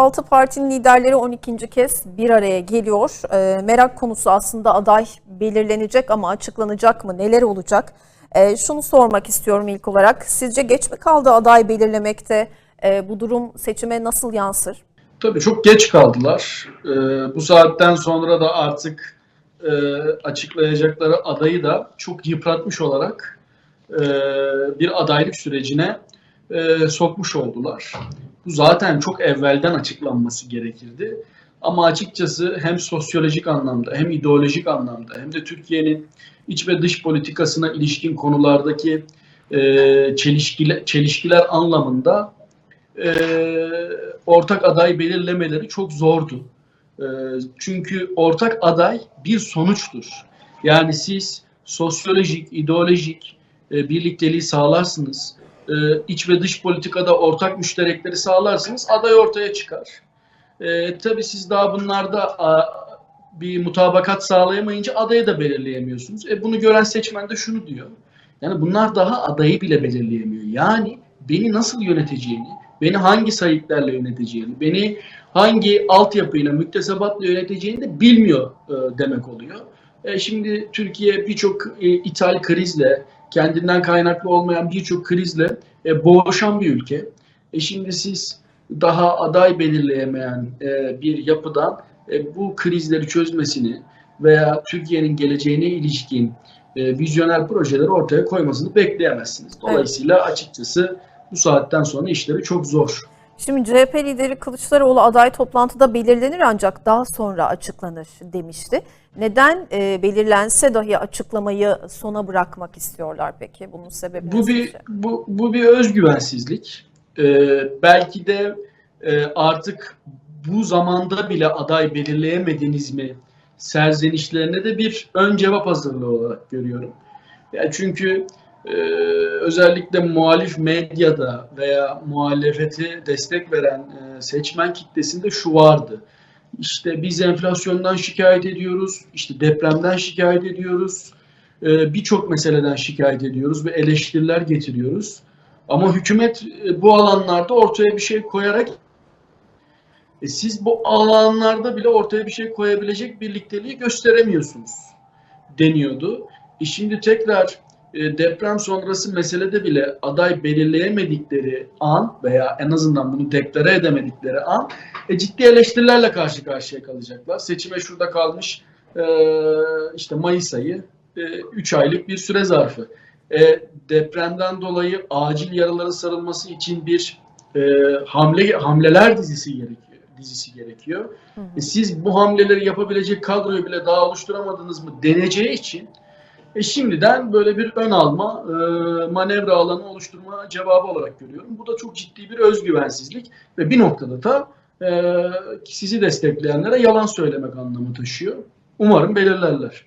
altı partinin liderleri 12. kez bir araya geliyor. Ee, merak konusu aslında aday belirlenecek ama açıklanacak mı? Neler olacak? Ee, şunu sormak istiyorum ilk olarak. Sizce geç mi kaldı aday belirlemekte? Ee, bu durum seçime nasıl yansır? Tabii çok geç kaldılar. Ee, bu saatten sonra da artık e, açıklayacakları adayı da çok yıpratmış olarak e, bir adaylık sürecine e, sokmuş oldular. Bu zaten çok evvelden açıklanması gerekirdi. Ama açıkçası hem sosyolojik anlamda hem ideolojik anlamda hem de Türkiye'nin iç ve dış politikasına ilişkin konulardaki e, çelişkiler, çelişkiler anlamında e, ortak aday belirlemeleri çok zordu. E, çünkü ortak aday bir sonuçtur. Yani siz sosyolojik, ideolojik e, birlikteliği sağlarsınız. E, iç ve dış politikada ortak müşterekleri sağlarsınız. Aday ortaya çıkar. E, tabii siz daha bunlarda a, bir mutabakat sağlayamayınca adayı da belirleyemiyorsunuz. E, bunu gören seçmen de şunu diyor. Yani bunlar daha adayı bile belirleyemiyor. Yani beni nasıl yöneteceğini, beni hangi sayıklarla yöneteceğini, beni hangi altyapıyla, müktesebatla yöneteceğini de bilmiyor e, demek oluyor. E, şimdi Türkiye birçok e, ithal krizle, kendinden kaynaklı olmayan birçok krizle e, boğuşan bir ülke. E, şimdi siz daha aday belirleyemeyen e, bir yapıdan e, bu krizleri çözmesini veya Türkiye'nin geleceğine ilişkin e, vizyoner projeleri ortaya koymasını bekleyemezsiniz. Dolayısıyla açıkçası bu saatten sonra işleri çok zor. Şimdi CHP lideri Kılıçdaroğlu aday toplantıda belirlenir ancak daha sonra açıklanır demişti. Neden e, belirlense dahi açıklamayı sona bırakmak istiyorlar peki? Bunun sebebi Bu bir sizce? bu, bu bir özgüvensizlik. Ee, belki de e, artık bu zamanda bile aday belirleyemediniz mi serzenişlerine de bir ön cevap hazırlığı olarak görüyorum. Yani çünkü e, özellikle muhalif medyada veya muhalefeti destek veren e, seçmen kitlesinde şu vardı. İşte biz enflasyondan şikayet ediyoruz, işte depremden şikayet ediyoruz, e, birçok meseleden şikayet ediyoruz ve eleştiriler getiriyoruz. Ama hükümet e, bu alanlarda ortaya bir şey koyarak siz bu alanlarda bile ortaya bir şey koyabilecek birlikteliği gösteremiyorsunuz deniyordu. E şimdi tekrar deprem sonrası meselede bile aday belirleyemedikleri an veya en azından bunu deklare edemedikleri an e, ciddi eleştirilerle karşı karşıya kalacaklar. Seçime şurada kalmış e, işte Mayıs ayı 3 aylık bir süre zarfı. E, depremden dolayı acil yaraların sarılması için bir e, hamle hamleler dizisi gerekiyor dizisi gerekiyor. Hı hı. E, siz bu hamleleri yapabilecek kadroyu bile daha oluşturamadınız mı deneceği için e, şimdiden böyle bir ön alma, e, manevra alanı oluşturma cevabı olarak görüyorum. Bu da çok ciddi bir özgüvensizlik ve bir noktada da e, sizi destekleyenlere yalan söylemek anlamı taşıyor. Umarım belirlerler.